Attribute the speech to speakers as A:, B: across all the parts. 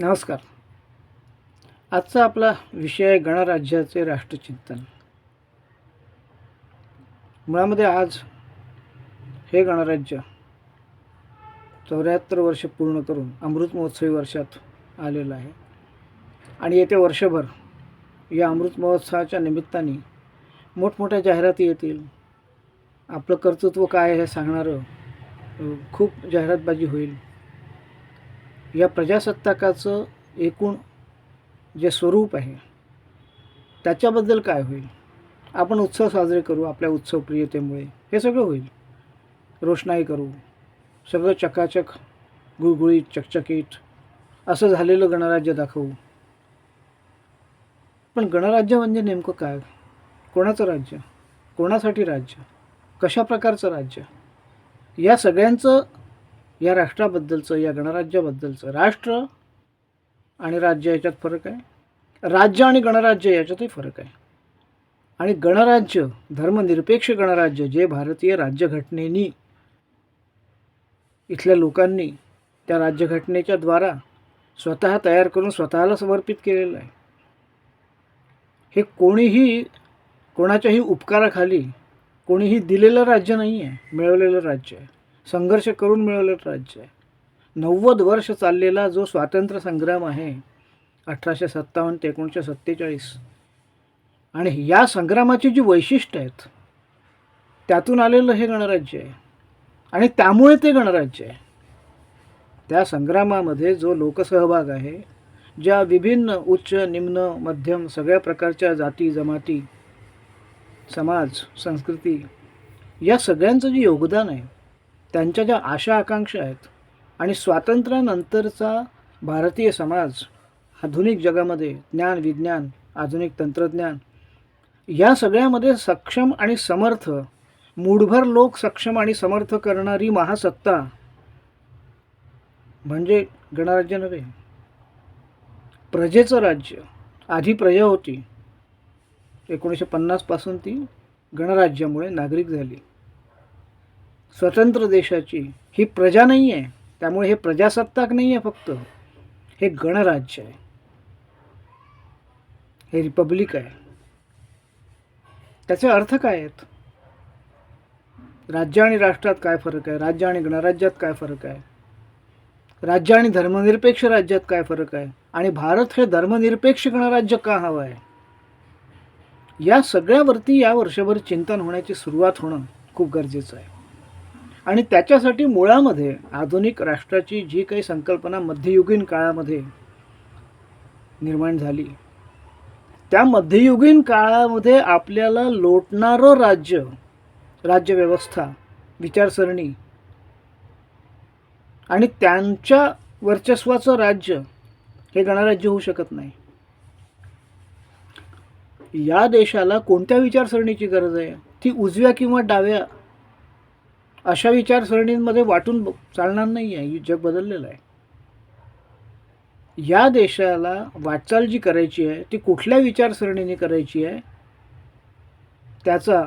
A: नमस्कार. आजचा आपला विषय आहे गणराज्याचे राष्ट्रचिंतन. मुळामध्ये आज हे गणराज्य चौऱ्याहत्तर वर्ष पूर्ण करून अमृत महोत्सवी वर्षात आलेलं आहे. आणि येत्या वर्षभर या अमृत महोत्सवाच्या निमित्ताने मोठमोठ्या जाहिराती येतील. आपलं कर्तृत्व काय हे सांगणारं खूप जाहिरातबाजी होईल. या प्रजासत्ताकाचं एकूण जे स्वरूप आहे त्याच्याबद्दल काय होईल? आपण उत्सव साजरे करू आपल्या उत्सवप्रियतेमुळे हे सगळं होईल. रोषणाई करू. सगळं चकाचक गुळगुळीत चकचकीत असं झालेलं गणराज्य दाखवू. पण गणराज्य म्हणजे नेमकं काय? कोणाचं राज्य? कोणासाठी राज्य? कशा प्रकारचं राज्य? या सगळ्यांचं या राष्ट्राबद्दलचं या गणराज्याबद्दलचं. राष्ट्र आणि राज्य याच्यात फरक आहे. राज्य आणि गणराज्य याच्यातही फरक आहे. आणि गणराज्य धर्मनिरपेक्ष गणराज्य जे भारतीय राज्यघटनेनी इथल्या लोकांनी त्या राज्यघटनेच्या द्वारा स्वतः तयार करून स्वतःला समर्पित केलेलं आहे. हे कोणीही कोणाच्याही उपकाराखाली कोणीही दिलेलं राज्य नाही आहे मिळवलेलं राज्य आहे. संघर्ष करून मिळवलेलं राज्य आहे. नव्वद वर्ष चाललेला जो स्वातंत्र्य संग्राम आहे अठराशे सत्तावन्न ते एकोणीसशे सत्तेचाळीस आणि या संग्रामाची जी वैशिष्ट्य आहेत त्यातून आलेलं हे गणराज्य आहे. आणि त्यामुळे ते गणराज्य आहे. त्या संग्रामामध्ये जो लोकसहभाग आहे ज्या विभिन्न उच्च निम्न मध्यम सगळ्या प्रकारच्या जाती जमाती समाज संस्कृती या सगळ्यांचं जे योगदान आहे त्यांच्या ज्या आशा आकांक्षा आहेत आणि स्वातंत्र्यानंतरचा भारतीय समाज आधुनिक जगामध्ये ज्ञान विज्ञान आधुनिक तंत्रज्ञान या सगळ्यामध्ये सक्षम आणि समर्थ मूढभर लोक सक्षम आणि समर्थ करणारी महासत्ता म्हणजे गणराज्य नव्हे प्रजेचं राज्य आधी प्रजा होती. एकोणीसशे पन्नासपासून ती गणराज्यामुळे नागरिक झाली. स्वतंत्र देशाची ही प्रजा नाही आहे. त्यामुळे हे प्रजासत्ताक नाही आहे फक्त. हे गणराज्य आहे. हे रिपब्लिक आहे. त्याचे अर्थ काय आहेत? राज्य आणि राष्ट्रात काय फरक आहे? राज्य आणि गणराज्यात काय फरक आहे? राज्य आणि धर्मनिरपेक्ष राज्यात काय फरक आहे? आणि भारत हे धर्मनिरपेक्ष गणराज्य का हवं आहे? या सगळ्यावरती या वर्षभर चिंतन होण्याची सुरुवात होणं खूप गरजेचं आहे. आणि त्याच्यासाठी मुळामध्ये आधुनिक राष्ट्राची जी काही संकल्पना मध्ययुगीन काळामध्ये निर्माण झाली त्या मध्ययुगीन काळामध्ये आपल्याला लोटणारं राज्य राज्यव्यवस्था विचारसरणी आणि त्यांच्या वर्चस्वाचं राज्य हे गणराज्य होऊ शकत नाही. या देशाला कोणत्या विचारसरणीची गरज आहे? ती उजव्या किंवा डाव्या अशा विचारसरणींमध्ये वाटून ब- चालणार नाही आहे. जग बदललेलं आहे. या देशाला वाटचाल जी करायची आहे ती कुठल्या विचारसरणीने करायची आहे त्याचा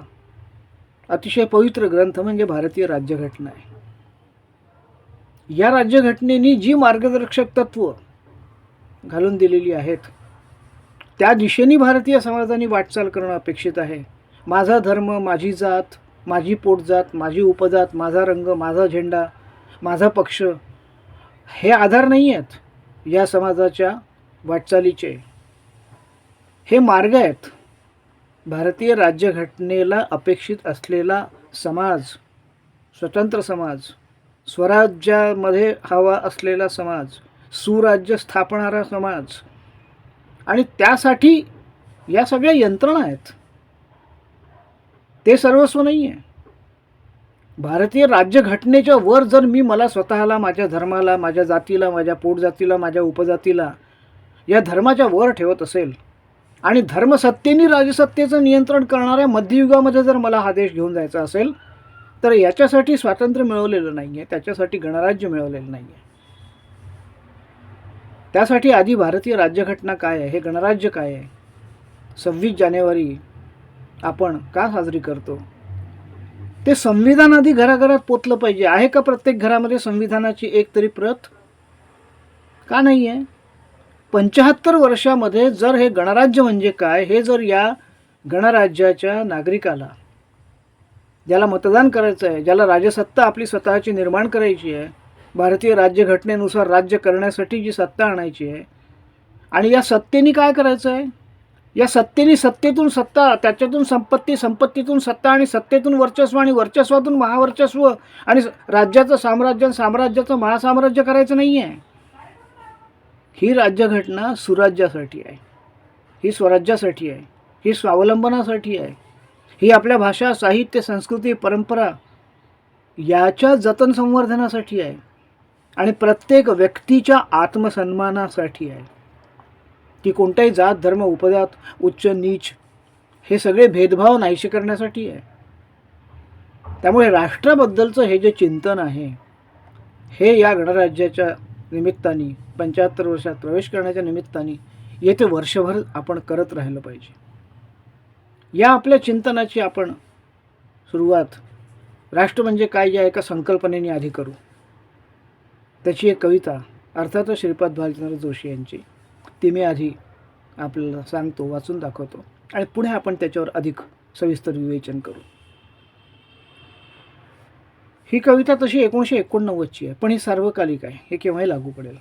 A: अतिशय पवित्र ग्रंथ म्हणजे भारतीय राज्यघटना आहे. या राज्यघटनेनी जी मार्गदर्शक तत्व घालून दिलेली आहेत त्या दिशेने भारतीय समाजाने वाटचाल करणं अपेक्षित आहे. माझा धर्म माझी जात माझी पोटजात माझी उपजात माझा रंग माझा झेंडा माझा पक्ष हे आधार नाही आहेत या समाजाच्या वाटचालीचे. हे मार्ग आहेत. भारतीय राज्यघटनेला अपेक्षित असलेला समाज स्वतंत्र समाज स्वराज्यामध्ये हवा असलेला समाज सुराज्य स्थापणारा समाज आणि त्यासाठी या सगळ्या यंत्रणा आहेत. ते सर्वस्व नाही आहे भारतीय राज्यघटनेच्या वर जर मी मला स्वतःला माझ्या धर्माला माझ्या जातीला माझ्या पोटजातीला माझ्या उपजातीला या धर्माच्या वर ठेवत असेल आणि धर्मसत्तेने राजसत्तेचं नियंत्रण करणाऱ्या मध्ययुगामध्ये जर मला हा देश घेऊन जायचा असेल तर याच्यासाठी स्वातंत्र्य मिळवलेलं नाही आहे त्याच्यासाठी गणराज्य मिळवलेलं नाही आहे त्यासाठी आधी भारतीय राज्यघटना काय आहे? हे गणराज्य काय आहे? सव्वीस जानेवारी आपण का साजरी करतो? ते संविधान आधी घराघरात पोचलं पाहिजे. आहे का प्रत्येक घरामध्ये संविधानाची एक तरी प्रत? का नाही आहे पंच्याहत्तर वर्षामध्ये जर हे गणराज्य म्हणजे काय हे जर या गणराज्याच्या नागरिकाला ज्याला मतदान करायचं आहे ज्याला राजसत्ता आपली स्वतःची निर्माण करायची आहे भारतीय राज्यघटनेनुसार राज्य करण्यासाठी जी सत्ता आणायची आहे आणि या सत्तेने काय करायचं आहे? या सत्तेने सत्तेतून सत्ता त्याच्यातून संपत्ती संपत्तीतून सत्ता आणि सत्तेतून वर्चस्व आणि वर्चस्वातून महावर्चस्व आणि राज्याचं साम्राज्य साम्राज्याचं महासाम्राज्य करायचं नाही आहे ही राज्यघटना सुराज्यासाठी आहे. ही स्वराज्यासाठी आहे. ही स्वावलंबनासाठी आहे. ही आपल्या भाषा साहित्य संस्कृती परंपरा याच्या जतन संवर्धनासाठी आहे. आणि प्रत्येक व्यक्तीच्या आत्मसन्मानासाठी आहे. ती कोणताही जात धर्म उपजात उच्च नीच हे सगळे भेदभाव नाहीसे करण्यासाठी आहे. त्यामुळे राष्ट्राबद्दलचं हे जे चिंतन आहे हे या गणराज्याच्या निमित्ताने पंच्याहत्तर वर्षात प्रवेश करण्याच्या निमित्ताने येते वर्षभर आपण करत राहिलं पाहिजे. या आपल्या चिंतनाची आपण सुरुवात राष्ट्र म्हणजे काय या एका संकल्पनेने आधी करू. त्याची एक कविता अर्थातच श्रीपाद भालचंद्र जोशी यांची. ती मी आधी आपल्याला सांगतो वाचून दाखवतो. आणि पुढे आपण त्याच्यावर अधिक सविस्तर विवेचन करू. ही कविता तशी एकोणीसशे एकोणनव्वदची आहे पण ही सार्वकालिक आहे. हे केव्हाही लागू पडेल.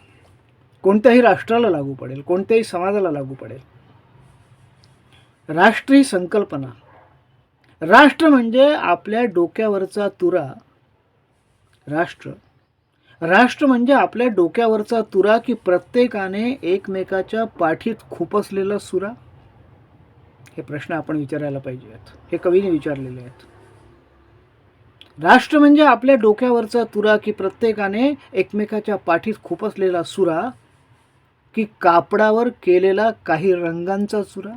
A: कोणत्याही राष्ट्राला लागू पडेल कोणत्याही समाजाला लागू पडेल. राष्ट्र ही संकल्पना. राष्ट्र म्हणजे आपल्या डोक्यावरचा तुरा. राष्ट्र राष्ट्र म्हणजे आपल्या डोक्यावरचा तुरा की प्रत्येकाने एकमेकाच्या पाठीत खुपसलेला सुरा? हे प्रश्न आपण विचारायला पाहिजेत. हे कवीने विचारलेले आहेत. राष्ट्र म्हणजे आपल्या डोक्यावरचा तुरा की प्रत्येकाने एकमेकाच्या पाठीत खुपसलेला सुरा की कापडावर केलेला काही रंगांचा चुरा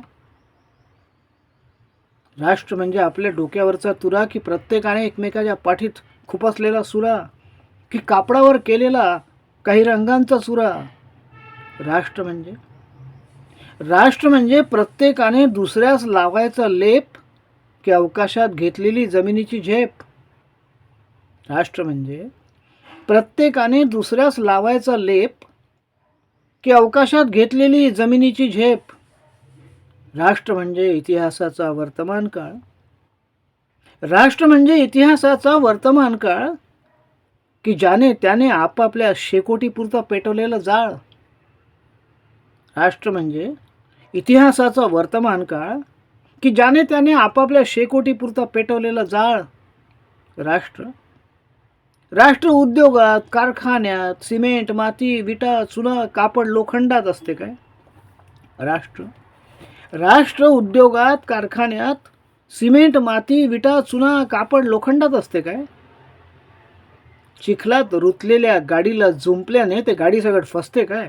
A: राष्ट्र म्हणजे आपल्या डोक्यावरचा तुरा की प्रत्येकाने एकमेकाच्या पाठीत खुपसलेला सुरा? की कापडावर केलेला काही रंगांचा सुरा. राष्ट्र म्हणजे? राष्ट्र म्हणजे प्रत्येकाने दुसऱ्यास लावायचा लेप की अवकाशात घेतलेली जमिनीची झेप. राष्ट्र म्हणजे? प्रत्येकाने दुसऱ्यास लावायचा लेप की अवकाशात घेतलेली जमिनीची झेप. राष्ट्र म्हणजे इतिहासाचा वर्तमान काळ राष्ट्र म्हणजे इतिहासाचा वर्तमान काळ की ज्याने त्याने आपापल्या शेकोटीपुरता पेटवलेलं जाळ. राष्ट्र म्हणजे इतिहासाचा वर्तमान काळ की ज्याने त्याने आपापल्या शेकोटीपुरता पेटवलेलं जाळ. राष्ट्र? राष्ट्र उद्योगात कारखान्यात सिमेंट माती विटा चुना कापड लोखंडात असते काय? राष्ट्र? राष्ट्र उद्योगात कारखान्यात सिमेंट माती विटा चुना कापड लोखंडात असते काय? चिखलात रुतलेल्या गाडीला जुंपल्याने ते गाडी सगळं फसते काय?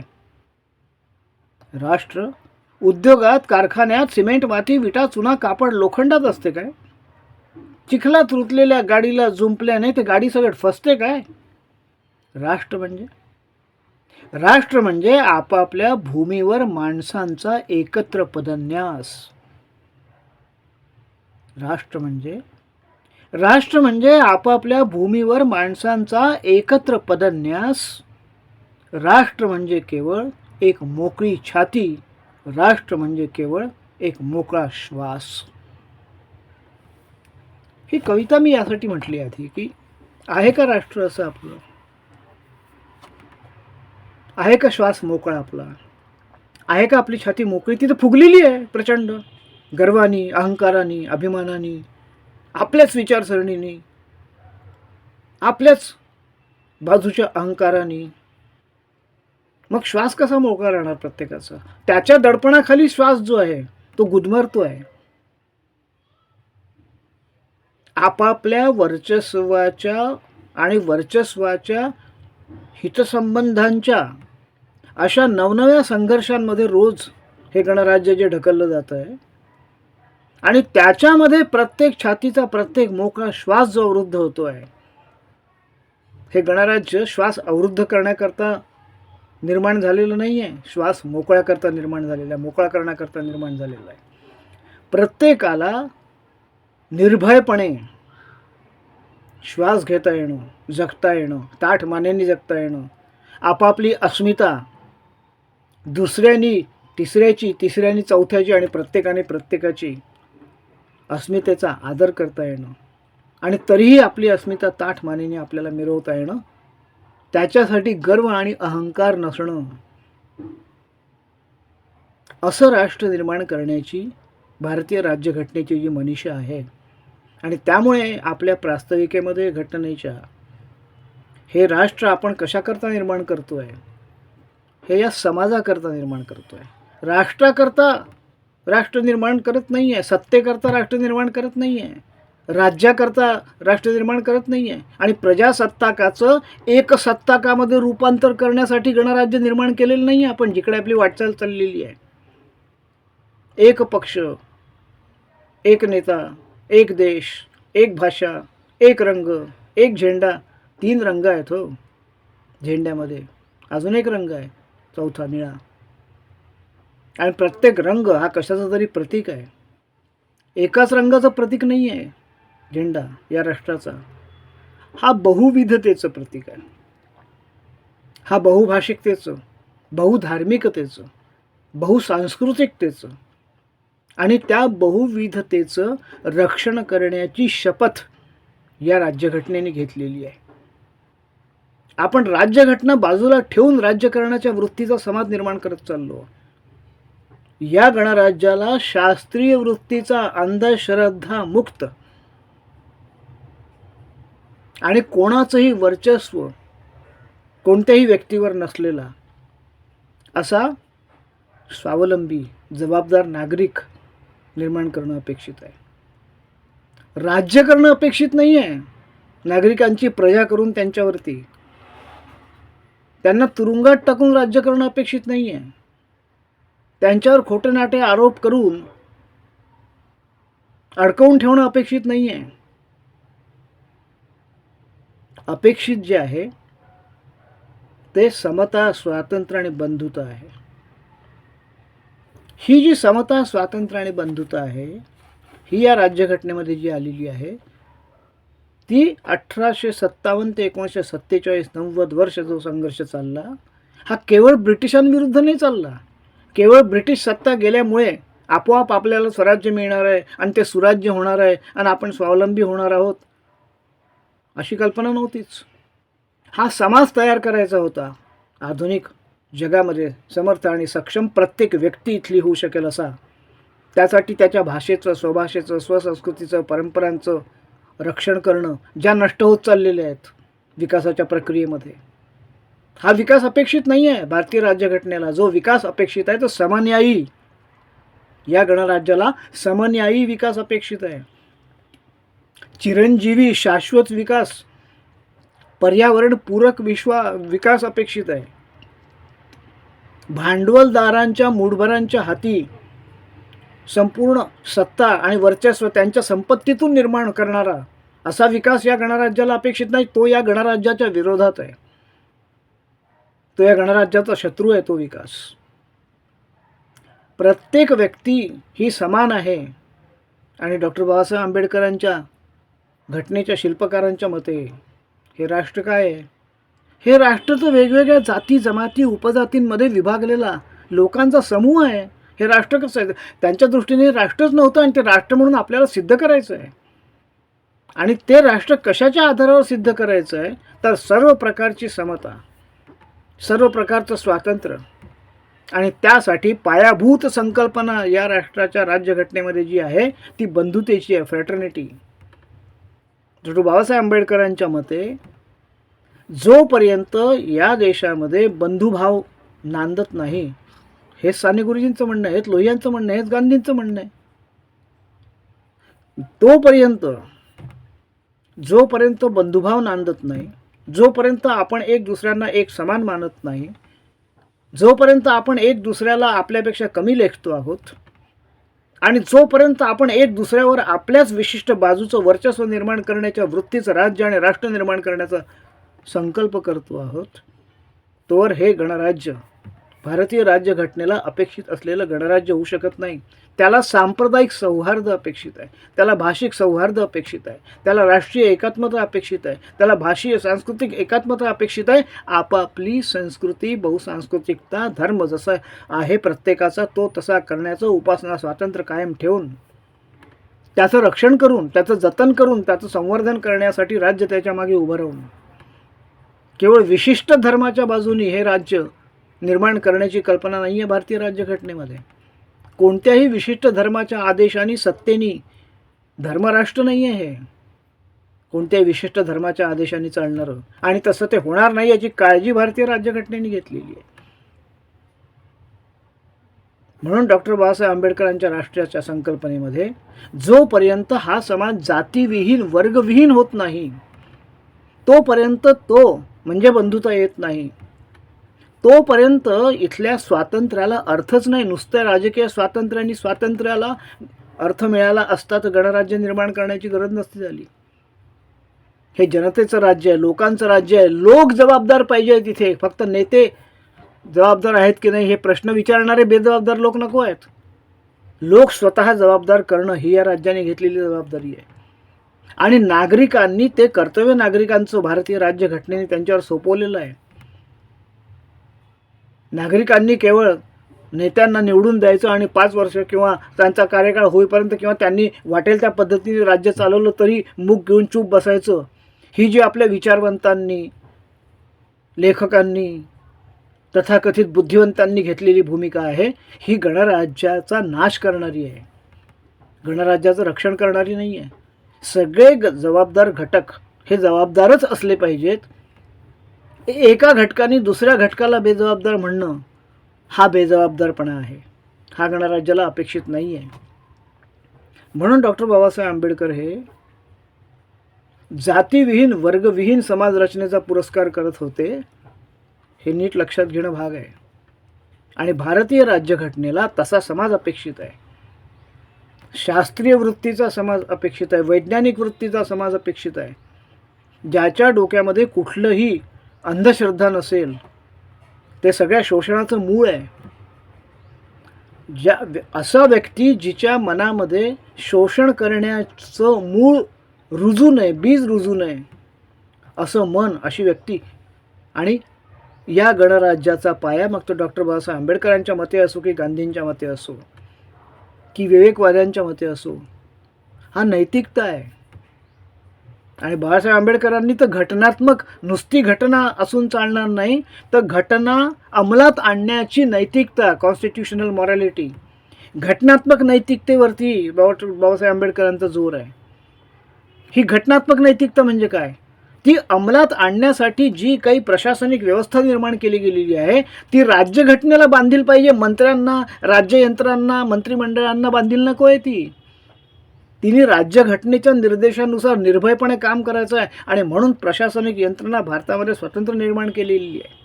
A: राष्ट्र उद्योगात कारखान्यात सिमेंट माती विटा चुना कापड लोखंडात असते काय? चिखलात रुतलेल्या गाडीला जुंपल्याने ते गाडी सगळं फसते काय? राष्ट्र म्हणजे? राष्ट्र म्हणजे आपापल्या भूमीवर माणसांचा एकत्र पदन्यास. राष्ट्र म्हणजे? राष्ट्र म्हणजे आपापल्या भूमीवर माणसांचा एकत्र पदन्यास. राष्ट्र म्हणजे केवळ एक मोकळी छाती. राष्ट्र म्हणजे केवळ एक मोकळा श्वास. ही कविता मी यासाठी म्हटली आधी की आहे का राष्ट्र असं आपलं? आहे का श्वास मोकळा आपला? आहे का आपली छाती मोकळी? तिथं फुगलेली आहे प्रचंड. गर्वानी अहंकारानी अभिमानानी. आपल्याच विचारसरणीने आपल्याच बाजूच्या अहंकाराने. मग श्वास कसा मोकळा राहणार प्रत्येकाचा? त्याच्या दडपणाखाली श्वास जो आहे तो गुदमरतो आहे. आपापल्या वर्चस्वाच्या आणि वर्चस्वाच्या हितसंबंधांच्या अशा नवनव्या संघर्षांमध्ये रोज हे गणराज्य जे ढकललं जातं आहे आणि त्याच्यामध्ये प्रत्येक छातीचा प्रत्येक मोकळा श्वास जो अवरुद्ध होतो आहे हे गणराज्य श्वास अवरुद्ध करण्याकरता निर्माण झालेलं नाही आहे श्वास मोकळ्याकरता निर्माण झालेला आहे मोकळा करण्याकरता निर्माण झालेला आहे. प्रत्येकाला निर्भयपणे श्वास घेता येणं जगता येणं ताठ मानेंनी जगता येणं आपापली अस्मिता दुसऱ्यानी तिसऱ्याची तिसऱ्यानी चौथ्याची आणि प्रत्येकाने प्रत्येकाची अस्मितेचा आदर करता येणं आणि तरीही आपली अस्मिता ताठ मानेने आपल्याला मिरवता येणं त्याच्यासाठी गर्व आणि अहंकार नसणं असं राष्ट्र निर्माण करण्याची भारतीय राज्यघटनेची जी मनीषा आहे आणि त्यामुळे आपल्या प्रास्ताविकेमध्ये घटनेच्या हे राष्ट्र आपण कशाकरता निर्माण करतो आहे हे या समाजाकरता निर्माण करतो आहे राष्ट्राकरता राष्ट्र निर्माण करत नाही आहे सत्तेकरता राष्ट्र निर्माण करत नाही आहे राज्याकरता राष्ट्र निर्माण करत नाही आहे आणि प्रजासत्ताकाचं एकसत्ताकामध्ये रूपांतर करण्यासाठी गणराज्य निर्माण केलेलं नाही आहे आपण जिकडे आपली वाटचाल चाललेली आहे. एक पक्ष एक नेता एक देश एक भाषा एक रंग एक झेंडा तीन रंग आहेत हो. झेंड्यामध्ये अजून एक रंग आहे चौथा निळा. आणि प्रत्येक रंग हा कशाचा तरी प्रतीक आहे. एकाच रंगाचं प्रतीक नाही आहे. झेंडा या राष्ट्राचा. हा बहुविधतेचं प्रतीक आहे. हा बहुभाषिकतेचं बहुधार्मिकतेचं बहुसांस्कृतिकतेचं आणि त्या बहुविधतेचं रक्षण करण्याची शपथ या राज्यघटनेने घेतलेली आहे. आपण राज्यघटना बाजूला ठेवून राज्यकरणाच्या वृत्तीचा समाज निर्माण करत चाललो. या गणराज्याला शास्त्रीय वृत्तीचा अंधश्रद्धा मुक्त. आणि कोणाचंही वर्चस्व कोणत्याही व्यक्तीवर नसलेला असा स्वावलंबी जबाबदार नागरिक निर्माण करणं अपेक्षित आहे. राज्य करणं अपेक्षित नाही आहे. नागरिकांची प्रजा करून त्यांच्यावरती. त्यांना तुरुंगात टाकून राज्य करणं अपेक्षित नाही आहे. त्यांच्यावर खोटे नाटे आरोप करून अडकवून ठेवणं अपेक्षित नाही आहे अपेक्षित जे आहे ते समता स्वातंत्र्य आणि बंधुता आहे. ही जी समता स्वातंत्र्य आणि बंधुता आहे ही या राज्यघटनेमध्ये जी आलेली आहे ती अठराशे सत्तावन्न ते एकोणीसशे सत्तेचाळीस नव्वद वर्ष जो संघर्ष चालला हा केवळ ब्रिटिशांविरुद्ध नाही चालला. केवळ ब्रिटिश सत्ता गेल्यामुळे आपोआप आपल्याला स्वराज्य मिळणार आहे आणि ते सुराज्य होणार आहे आणि आपण स्वावलंबी होणार आहोत. अशी कल्पना नव्हतीच. हा समाज तयार करायचा होता. आधुनिक जगामध्ये समर्थ आणि सक्षम प्रत्येक व्यक्ती इथली होऊ शकेल असा. त्यासाठी त्याच्या भाषेचं स्वभाषेचं स्वसंस्कृतीचं परंपरांचं रक्षण करणं ज्या नष्ट होत चाललेल्या आहेत विकासाच्या प्रक्रियेमध्ये. हा विकास अपेक्षित नाही आहे भारतीय राज्यघटनेला. जो विकास अपेक्षित आहे तो समन्यायी. या गणराज्याला समन्यायी विकास अपेक्षित आहे. चिरंजीवी शाश्वत विकास पर्यावरणपूरक विश्वा विकास अपेक्षित आहे. भांडवलदारांच्या मूठभरांच्या हाती संपूर्ण सत्ता आणि वर्चस्व त्यांच्या संपत्तीतून निर्माण करणारा असा विकास या गणराज्याला अपेक्षित नाही तो या गणराज्याच्या विरोधात आहे. तो या गणराज्याचा शत्रू आहे तो विकास. प्रत्येक व्यक्ती ही समान आहे. आणि डॉक्टर बाबासाहेब आंबेडकरांच्या घटनेच्या शिल्पकारांच्या मते हे राष्ट्र काय आहे? हे राष्ट्र तर वेगवेगळ्या जाती जमाती उपजातींमध्ये विभागलेला लोकांचा समूह आहे. हे राष्ट्र कसं आहे? त्यांच्या दृष्टीने राष्ट्रच नव्हतं आणि ते राष्ट्र म्हणून आपल्याला सिद्ध करायचं आहे. आणि ते राष्ट्र कशाच्या आधारावर सिद्ध करायचं आहे? तर सर्व प्रकारची समता. सर्व प्रकारचं स्वातंत्र्य. आणि त्यासाठी पायाभूत संकल्पना या राष्ट्राच्या राज्यघटनेमध्ये जी आहे ती बंधुतेची आहे फ्रॅटर्निटी डॉक्टर बाबासाहेब आंबेडकरांच्या मते जोपर्यंत या देशामध्ये बंधुभाव नांदत नाही हे साने गुरुजींचं म्हणणं आहे हेच लोहियांचं म्हणणं आहे हेच गांधींचं म्हणणं आहे. तोपर्यंत जोपर्यंत बंधुभाव नांदत नाही जोपर्यंत आपण एक दुसऱ्यांना एक समान मानत नाही जोपर्यंत आपण एक दुसऱ्याला आपल्यापेक्षा कमी लेखतो आहोत आणि जोपर्यंत आपण एक दुसऱ्यावर आपल्याच विशिष्ट बाजूचं वर्चस्व निर्माण करण्याच्या वृत्तीचं राज्य आणि राष्ट्र निर्माण करण्याचा संकल्प करतो आहोत तोवर हे गणराज्य भारतीय राज्यघटनेला अपेक्षित असलेलं गणराज्य होऊ शकत नाही. त्याला सांप्रदायिक सौहार्द अपेक्षित आहे. त्याला भाषिक सौहार्द अपेक्षित आहे. त्याला राष्ट्रीय एकात्मता अपेक्षित आहे. त्याला भाषीय सांस्कृतिक एकात्मता अपेक्षित आहे. आपापली संस्कृती बहुसांस्कृतिकता धर्म जसा आहे प्रत्येकाचा तो तसा करण्याचं उपासना स्वातंत्र्य कायम ठेवून त्याचं रक्षण करून त्याचं जतन करून त्याचं संवर्धन करण्यासाठी राज्य त्याच्यामागे उभं राहून. केवळ विशिष्ट धर्माच्या बाजूनी हे राज्य निर्माण करण्याची कल्पना नाही आहे भारतीय राज्यघटनेमध्ये. कोणत्याही विशिष्ट धर्माच्या आदेशाने सत्तेनी धर्मराष्ट्र नाही आहे. हे कोणत्याही विशिष्ट धर्माच्या आदेशाने चालणारं. आणि तसं ते होणार नाही याची काळजी भारतीय राज्यघटनेने घेतलेली आहे. म्हणून डॉक्टर बाबासाहेब आंबेडकरांच्या राष्ट्राच्या संकल्पनेमध्ये जोपर्यंत हा समाज जातीविहीन वर्गविहीन होत नाही तोपर्यंत तो म्हणजे बंधुता येत नाही. तोपर्यंत इथल्या स्वातंत्र्याला अर्थच नाही. नुसत्या राजकीय स्वातंत्र्याने स्वातंत्र्याला अर्थ मिळाला असता तर गणराज्य निर्माण करण्याची गरज नसती झाली. हे जनतेचं राज्य आहे लोकांचं राज्य आहे. लोक जबाबदार पाहिजे तिथे. फक्त नेते जबाबदार आहेत की नाही हे प्रश्न विचारणारे बेजबाबदार लोक नको आहेत. लोक स्वतः जबाबदार करणं ही या राज्याने घेतलेली जबाबदारी आहे. आणि नागरिकांनी ते कर्तव्य नागरिकांचं भारतीय राज्यघटनेने त्यांच्यावर सोपवलेलं आहे. नागरिकांनी केवळ नेत्यांना निवडून द्यायचं आणि पाच वर्ष किंवा त्यांचा कार्यकाळ होईपर्यंत किंवा त्यांनी वाटेल त्या पद्धतीने राज्य चालवलं तरी मूक घेऊन चूप बसायचं. ही जी आपल्या विचारवंतांनी लेखकांनी तथाकथित बुद्धिवंतांनी घेतलेली भूमिका आहे ही गणराज्याचा नाश करणारी आहे. गणराज्याचं रक्षण करणारी नाही आहे सगळे ग जबाबदार घटक हे जबाबदारच असले पाहिजेत. एका घटकाने दुसऱ्या घटकाला बेजबाबदार म्हणणं हा बेजबाबदारपणा आहे. हा गणराज्याला अपेक्षित नाही आहे म्हणून डॉक्टर बाबासाहेब आंबेडकर हे जातीविहीन वर्गविहीन समाज रचनेचा पुरस्कार करत होते हे नीट लक्षात घेणं भाग आहे. आणि भारतीय राज्यघटनेला तसा समाज अपेक्षित आहे. शास्त्रीय वृत्तीचा समाज अपेक्षित आहे वैज्ञानिक वृत्तीचा समाज अपेक्षित आहे. ज्याच्या डोक्यामध्ये कुठलंही अंधश्रद्धा नसेल ते सगळ्या शोषणाचं मूळ आहे. ज्या असा व्यक्ती जिच्या मनामध्ये शोषण करण्याचं मूळ रुजू नये बीज रुजू नये असं मन अशी व्यक्ती आणि या गणराज्याचा पाया मग तो डॉक्टर बाबासाहेब आंबेडकरांच्या मते असो की गांधींच्या मते असो की विवेकवाद्यांच्या मते असो हा नैतिकता आहे. आणि बाबासाहेब आंबेडकरांनी तर घटनात्मक नुसती घटना असून चालणार नाही तर घटना अंमलात आणण्याची नैतिकता कॉन्स्टिट्युशनल मॉरॅलिटी घटनात्मक नैतिकतेवरती बाबा बाबासाहेब आंबेडकरांचा जोर आहे. ही घटनात्मक नैतिकता म्हणजे काय? ती अंमलात आणण्यासाठी जी काही प्रशासनिक व्यवस्था निर्माण केली गेलेली आहे ती राज्यघटनेला बांधील पाहिजे. मंत्र्यांना राज्ययंत्रांना मंत्रिमंडळांना बांधील नको आहे ती. तिने राज्यघटनेच्या निर्देशानुसार निर्भयपणे काम करायचं आहे आणि म्हणून प्रशासनिक यंत्रणा भारतामध्ये स्वतंत्र निर्माण केलेली आहे.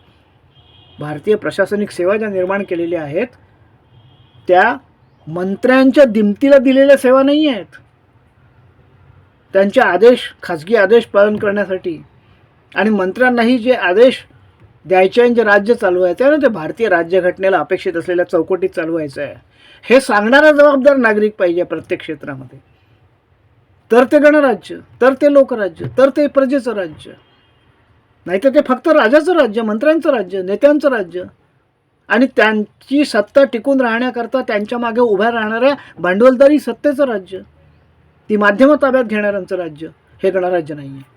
A: भारतीय प्रशासनिक सेवा ज्या निर्माण केलेल्या आहेत त्या मंत्र्यांच्या दिमतीला दिलेल्या सेवा नाही आहेत. त्यांचे आदेश खाजगी आदेश पालन करण्यासाठी आणि मंत्र्यांनाही जे आदेश द्यायचे आणि जे राज्य चालवायचं आहे ना ते भारतीय राज्यघटनेला अपेक्षित असलेल्या चौकटीत चालवायचं आहे. हे सांगणारा जबाबदार नागरिक पाहिजे प्रत्येक क्षेत्रामध्ये. तर ते गणराज्य तर ते लोकराज्य तर ते प्रजेचं राज्य. नाहीतर ते फक्त राजाचं राज्य मंत्र्यांचं राज्य नेत्यांचं राज्य. आणि त्यांची सत्ता टिकून राहण्याकरता त्यांच्या मागे उभ्या राहणाऱ्या भांडवलदारी सत्तेचं राज्य. ती माध्यमं ताब्यात घेणाऱ्यांचं राज्य. हे गणराज्य नाही आहे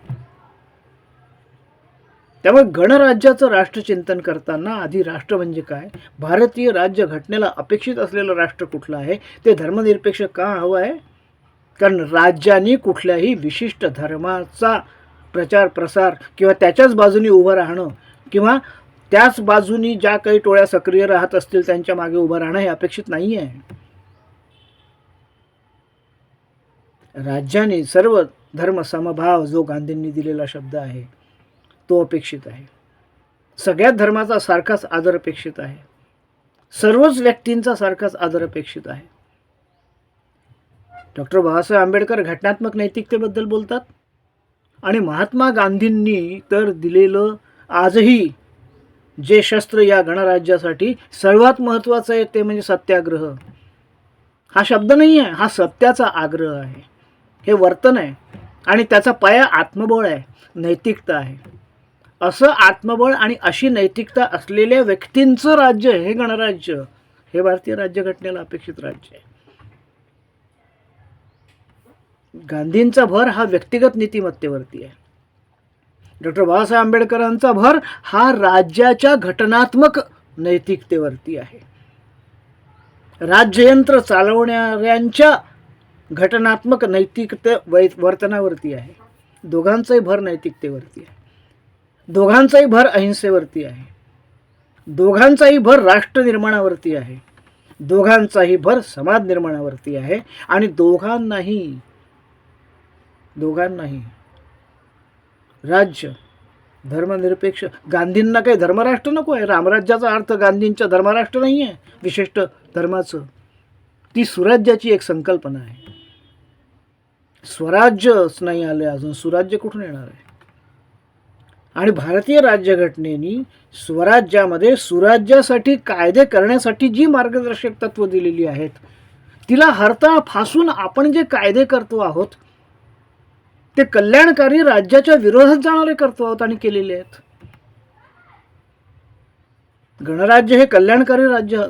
A: त्यामुळे गणराज्याचं राष्ट्रचिंतन करताना आधी राष्ट्र म्हणजे काय? भारतीय राज्य घटनेला अपेक्षित असलेलं राष्ट्र कुठलं आहे? ते धर्मनिरपेक्ष का हवं आहे? कारण राज्याने कुठल्याही विशिष्ट धर्माचा प्रचार प्रसार किंवा त्याच्याच बाजूनी उभं राहणं किंवा त्याच बाजूनी ज्या काही टोळ्या सक्रिय राहत असतील त्यांच्या मागे उभं राहणं हे अपेक्षित नाही आहे राज्याने सर्व धर्म समभाव जो गांधींनी दिलेला शब्द आहे तो अपेक्षित आहे. सगळ्याच धर्माचा सारखाच आदर अपेक्षित आहे. सर्वच व्यक्तींचा सारखाच आदर अपेक्षित आहे. डॉक्टर बाबासाहेब आंबेडकर घटनात्मक नैतिकतेबद्दल बोलतात. आणि महात्मा गांधींनी तर दिलेलं आजही जे शस्त्र या गणराज्यासाठी सर्वात महत्त्वाचं आहे ते म्हणजे सत्याग्रह. हा शब्द नाही आहे हा सत्याचा आग्रह आहे. हे वर्तन आहे आणि त्याचा पाया आत्मबळ आहे नैतिकता आहे. असं आत्मबळ आणि अशी नैतिकता असलेल्या व्यक्तींचं राज्य हे गणराज्य हे भारतीय राज्यघटनेला अपेक्षित राज्य आहे. गांधींचा भर हा व्यक्तिगत नीतिमत्तेवरती आहे. डॉक्टर बाबासाहेब आंबेडकरांचा भर हा राज्याच्या घटनात्मक नैतिकतेवरती आहे. राज्ययंत्र चालवणाऱ्यांच्या घटनात्मक नैतिकते वै वर्तनावरती आहे. दोघांचाही भर नैतिकतेवरती आहे. दोघांचाही भर अहिंसेवरती आहे. दोघांचाही भर राष्ट्र निर्माणावरती आहे. दोघांचाही भर समाज निर्माणावरती आहे आणि दोघांनाही दोघांनाही. राज्य धर्मनिरपेक्ष गांधींना काही धर्मराष्ट्र नको आहे. रामराज्याचा अर्थ गांधींच्या धर्मराष्ट्र नाही आहे विशिष्ट धर्माचं. ती सुराज्याची एक संकल्पना आहे. स्वराज्यच नाही आलं अजून. सुराज्य कुठून येणार आहे? आणि भारतीय राज्यघटनेनी स्वराज्यामध्ये सुराज्यासाठी कायदे करण्यासाठी जी मार्गदर्शक तत्व दिलेली आहेत तिला हरताळ फासून आपण जे कायदे करतो आहोत ते कल्याणकारी राज्याच्या विरोधात जाणारे कर्तव्य आहोत आणि केलेले आहेत. गणराज्य हे कल्याणकारी राज्य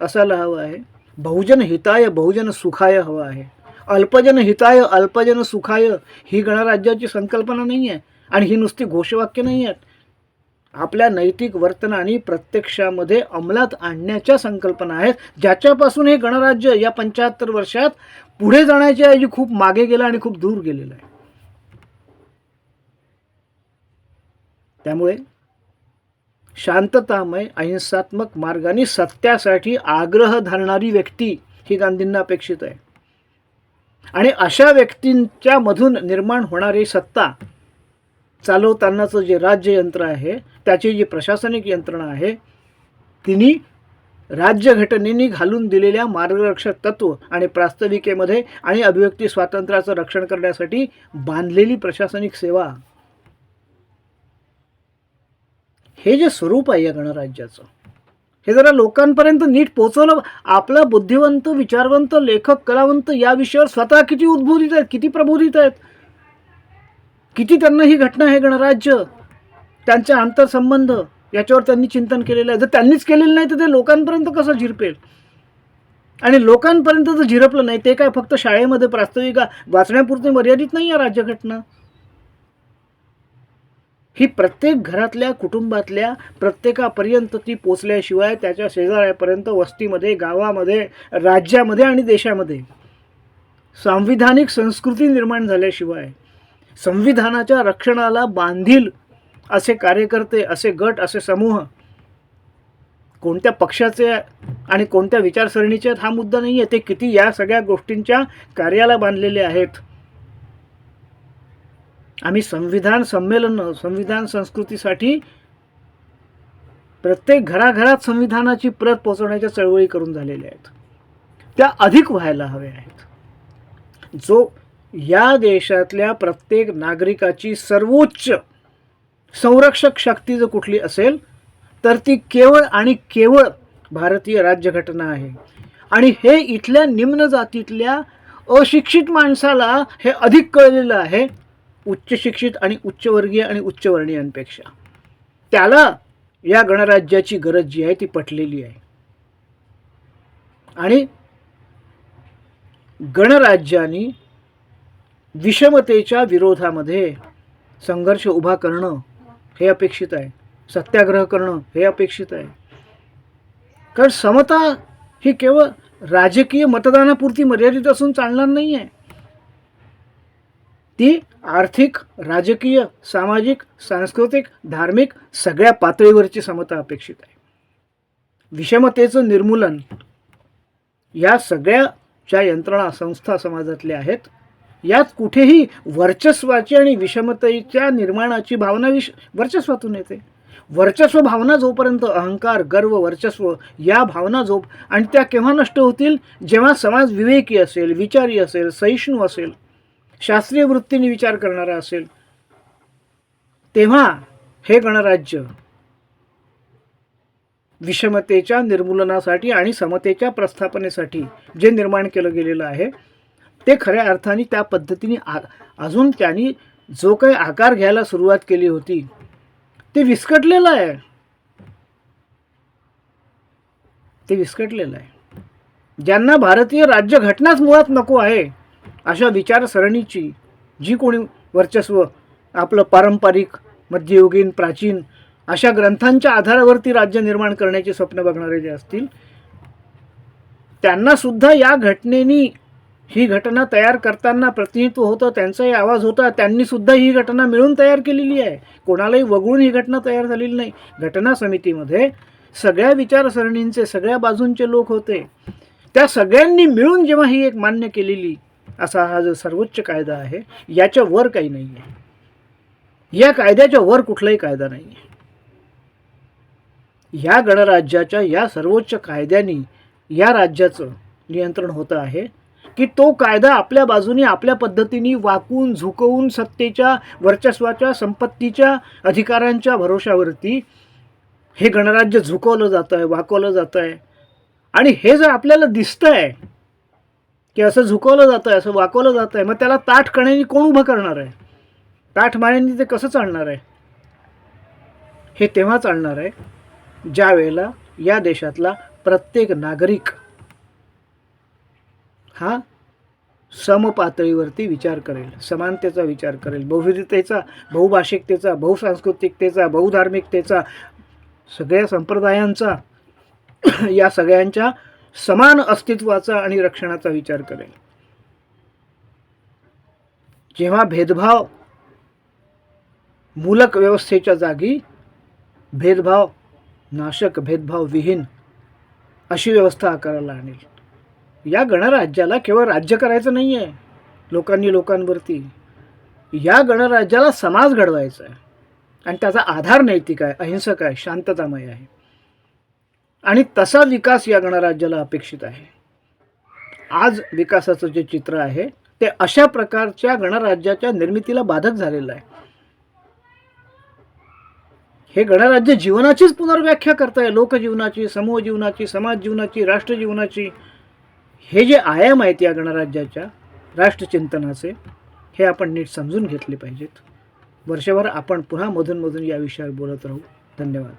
A: असायला हवं आहे. बहुजन हिताय बहुजन सुखाय हवं आहे. अल्पजन हिताय अल्पजन सुखाय ही गणराज्याची संकल्पना नाही आहे आणि ही नुसती घोषवाक्य नाही आहेत आपल्या नैतिक वर्तनाने प्रत्यक्षामध्ये अंमलात आणण्याच्या संकल्पना आहेत. ज्याच्यापासून हे गणराज्य या पंच्याहत्तर वर्षात पुढे जाण्याच्या ऐवजी खूप मागे गेलं आणि खूप दूर गेलेलं आहे. त्यामुळे शांततामय अहिंसात्मक मार्गाने सत्यासाठी आग्रह धरणारी व्यक्ती ही गांधींना अपेक्षित आहे. आणि अशा व्यक्तींच्या मधून निर्माण होणारी सत्ता चालवतानाचं जे राज्ययंत्र आहे त्याची जी प्रशासनिक यंत्रणा आहे तिने राज्यघटनेने घालून दिलेल्या मार्गदर्शक तत्व आणि प्रास्ताविकेमध्ये आणि अभिव्यक्ती स्वातंत्र्याचं रक्षण करण्यासाठी बांधलेली प्रशासनिक सेवा. हे जे स्वरूप आहे या गणराज्याचं हे जरा लोकांपर्यंत नीट पोचवलं. आपला बुद्धिवंत विचारवंत लेखक कलावंत या विषयावर स्वतः किती उद्बोधित आहेत किती प्रबोधित आहेत? किती त्यांना ही घटना हे गणराज्य? त्यांच्या आंतरसंबंध याच्यावर त्यांनी चिंतन केलेलं आहे. जर त्यांनीच केलेलं नाही तर ते लोकांपर्यंत कसं झिरपेल? आणि लोकांपर्यंत जर झिरपलं नाही ते काय फक्त शाळेमध्ये प्रास्ताविक वाचण्यापुरते मर्यादित नाही आहे राज्यघटना ही प्रत्येक घरातल्या कुटुंबातल्या प्रत्येकापर्यंत ती पोचल्याशिवाय त्याच्या शेजाऱ्यापर्यंत वस्तीमध्ये गावामध्ये राज्यामध्ये आणि देशामध्ये सांविधानिक संस्कृती निर्माण झाल्याशिवाय संविधानाच्या रक्षणाला बांधील असे कार्यकर्ते असे गट असे समूह कोणत्या पक्षाचे आणि कोणत्या विचारसरणीचे आहेत हा मुद्दा नाही आहे ते किती या सगळ्या गोष्टींच्या कार्याला बांधलेले आहेत. आम्ही संविधान संमेलन संविधान संस्कृतीसाठी प्रत्येक घराघरात संविधानाची प्रत पोचवण्याच्या चळवळी करून झालेल्या आहेत. त्या अधिक व्हायला हव्या आहेत. जो या देशातल्या प्रत्येक नागरिकाची सर्वोच्च संरक्षक शक्ती जर कुठली असेल तर ती केवळ आणि केवळ भारतीय राज्यघटना आहे. आणि हे इथल्या निम्न जातीतल्या अशिक्षित माणसाला हे अधिक कळलेलं आहे उच्च शिक्षित आणि उच्चवर्गीय आणि उच्चवर्णीयांपेक्षा. त्याला या गणराज्याची गरज जी आहे ती पटलेली आहे. आणि गणराज्याने विषमतेच्या विरोधामध्ये संघर्ष उभा करणं हे अपेक्षित आहे. सत्याग्रह करणं हे अपेक्षित आहे. कारण समता ही केवळ राजकीय मतदानापुरती मर्यादित असून चालणार नाही आहे. ती आर्थिक राजकीय सामाजिक सांस्कृतिक धार्मिक सगळ्या पातळीवरची समता अपेक्षित आहे. विषमतेचं निर्मूलन या सगळ्या ज्या यंत्रणा संस्था समाजातल्या आहेत. यात कुठेही वर्चस्वाची आणि विषमतेच्या निर्माणाची भावना विश वर्चस्वातून येते. वर्चस्व भावना जोपर्यंत अहंकार गर्व वर्चस्व या भावना जोप आणि त्या केव्हा नष्ट होतील? जेव्हा समाज विवेकी असेल विचारी असेल सहिष्णू असेल शास्त्रीय वृत्तीने विचार करणारा असेल तेव्हा हे गणराज्य विषमतेच्या निर्मूलनासाठी आणि समतेच्या प्रस्थापनेसाठी जे निर्माण केलं गेलेलं आहे ते खऱ्या अर्थाने त्या पद्धतीने आ अजून त्यांनी जो काही आकार घ्यायला सुरुवात केली होती ते विस्कटलेलं आहे. ते विस्कटलेलं आहे. ज्यांना भारतीय राज्यघटनाच मुळात नको आहे अशा विचारसरणीची जी कोणी वर्चस्व आपलं पारंपरिक मध्ययुगीन प्राचीन अशा ग्रंथांच्या आधारावरती राज्य निर्माण करण्याचे स्वप्न बघणारे जे असतील त्यांना सुद्धा या घटनेनी ही घटना तयार करताना प्रतिनिधित्व होतं त्यांचाही आवाज होता त्यांनीसुद्धा ही घटना मिळून तयार केलेली आहे. कोणालाही वगळून ही घटना तयार झालेली नाही. घटना समितीमध्ये सगळ्या विचारसरणींचे सगळ्या बाजूंचे लोक होते. त्या सगळ्यांनी मिळून जेव्हा ही एक मान्य केलेली असा हा जो सर्वोच्च कायदा आहे याच्या वर काही नाही आहे या कायद्याच्या वर कुठलाही कायदा नाही आहे या गणराज्याच्या या सर्वोच्च कायद्याने या राज्याचं नियंत्रण होतं आहे. की तो कायदा आपल्या बाजूने आपल्या पद्धतीने वाकून झुकवून सत्तेच्या वर्चस्वाच्या संपत्तीच्या अधिकारांच्या भरोशावरती हे गणराज्य झुकवलं जातं आहे वाकवलं जातं आहे आणि हे जर आपल्याला दिसतं आहे की असं झुकवलं जातं आहे असं वाकवलं जातं आहे मग त्याला ताठ कण्याने कोण उभं करणार आहे? ताठ माळ्यांनी ते कसं चालणार आहे? हे तेव्हा चालणार आहे ज्या वेळेला या देशातला प्रत्येक नागरिक हा समपातळीवरती विचार करेल समानतेचा विचार करेल बहुविधतेचा बहुभाषिकतेचा बहुसांस्कृतिकतेचा बहुधार्मिकतेचा सगळ्या संप्रदायांचा या सगळ्यांच्या समान अस्तित्वाचा आणि रक्षणाचा विचार करेल. जेव्हा भेदभाव मूलक व्यवस्थेच्या जागी भेदभाव नाशक भेदभाव विहीन अशी व्यवस्था आकाराला आणेल. या गणराज्याला केवळ राज्य करायचं नाही आहे लोकांनी लोकांवरती. या गणराज्याला समाज घडवायचा आहे. आणि त्याचा आधार नैतिक आहे अहिंसक आहे शांततामय आहे. आणि तसा विकास या गणराज्याला अपेक्षित आहे. आज विकासाचं जे चित्र आहे ते अशा प्रकारच्या गणराज्याच्या निर्मितीला बाधक झालेलं आहे. हे गणराज्य जीवनाचीच पुनर्व्याख्या करताय. लोकजीवनाची समूह जीवनाची समाज जीवनाची राष्ट्र जीवनाची हे जे आयाम आहेत या गणराज्याच्या राष्ट्रचिंतनाचे हे आपण नीट समजून घेतले पाहिजेत. वर्षभर आपण पुन्हा मधूनमधून या विषयावर बोलत राहू. धन्यवाद.